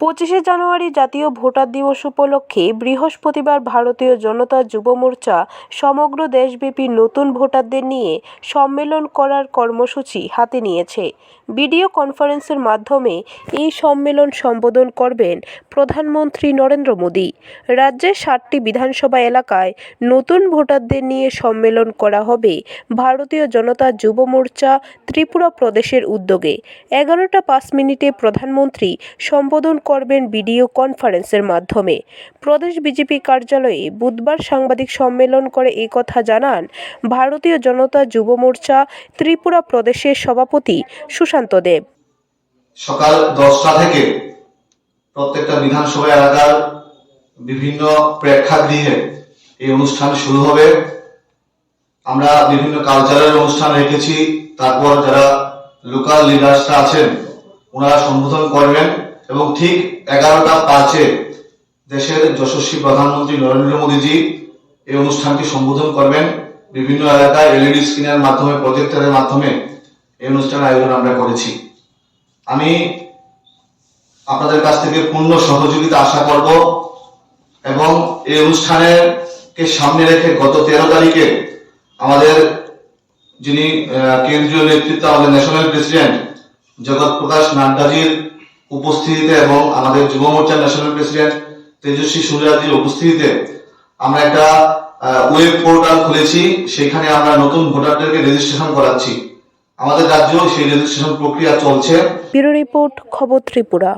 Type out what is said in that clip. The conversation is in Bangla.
পঁচিশে জানুয়ারি জাতীয় ভোটার দিবস উপলক্ষে বৃহস্পতিবার ভারতীয় জনতা যুব মোর্চা সমগ্র দেশব্যাপী নতুন ভোটারদের নিয়ে সম্মেলন করার কর্মসূচি হাতে নিয়েছে। ভিডিও কনফারেন্সের মাধ্যমে এই সম্মেলন সম্বোধন করবেন প্রধানমন্ত্রী নরেন্দ্র মোদী। রাজ্যের ষাটটি বিধানসভা এলাকায় নতুন ভোটারদের নিয়ে সম্মেলন করা হবে ভারতীয় জনতা যুব মোর্চা ত্রিপুরা প্রদেশের উদ্যোগে। এগারোটা পাঁচ মিনিটে প্রধানমন্ত্রী সম্বোধন করবেন ভিডিও কনফারেন্সের মাধ্যমে। প্রদেশ বিজেপি কার্যালয়ে বুধবার সাংবাদিক সম্মেলন করে এই কথা জানান ভারতীয় জনতা যুব মোর্চা ত্রিপুরা প্রদেশের সভাপতি সুশান্ত দেব। সকাল দশটা থেকে প্রত্যেকটা বিধানসভা এলাকার বিভিন্ন প্রেক্ষাগৃহে এই অনুষ্ঠান শুরু হবে। আমরা বিভিন্ন কালচারাল অনুষ্ঠান রেখেছি। তারপর যারা লোকাল লিডার্সরা আছেন, ওনারা সম্বোধন করবেন। এবং ঠিক এগারোটা পাঁচে দেশের যশস্বী প্রধানমন্ত্রী নরেন্দ্র মোদীজি এই অনুষ্ঠানটি সম্বোধন করবেন। বিভিন্ন এলাকায় এলইডি স্ক্রিনের মাধ্যমে, প্রজেক্টরের মাধ্যমে এই অনুষ্ঠানের আয়োজন আমরা করেছি। আমি আপনাদের কাছ থেকে পূর্ণ সহযোগিতা আশা করব এবং এই অনুষ্ঠানের কে সামনে রেখে গত তেরো তারিখে আমাদের যিনি কেন্দ্রীয় নেতৃত্ব, আমাদের ন্যাশনাল প্রেসিডেন্ট জগৎ প্রকাশ নাড্ডাজির উপস্থিতিতে এবং আমাদের যুব মোর্চার ন্যাশনাল প্রেসিডেন্ট তেজস্বী সূর্যাদির উপস্থিতিতে আমরা একটা ওয়েব পোর্টাল খুলেছি। সেখানে আমরা নতুন ভোটারদেরকে রেজিস্ট্রেশন করাচ্ছি। আমাদের রাজ্যেও সেই রেজিস্ট্রেশন প্রক্রিয়া চলছে। ব্যুরো রিপোর্ট, খবর ত্রিপুরা।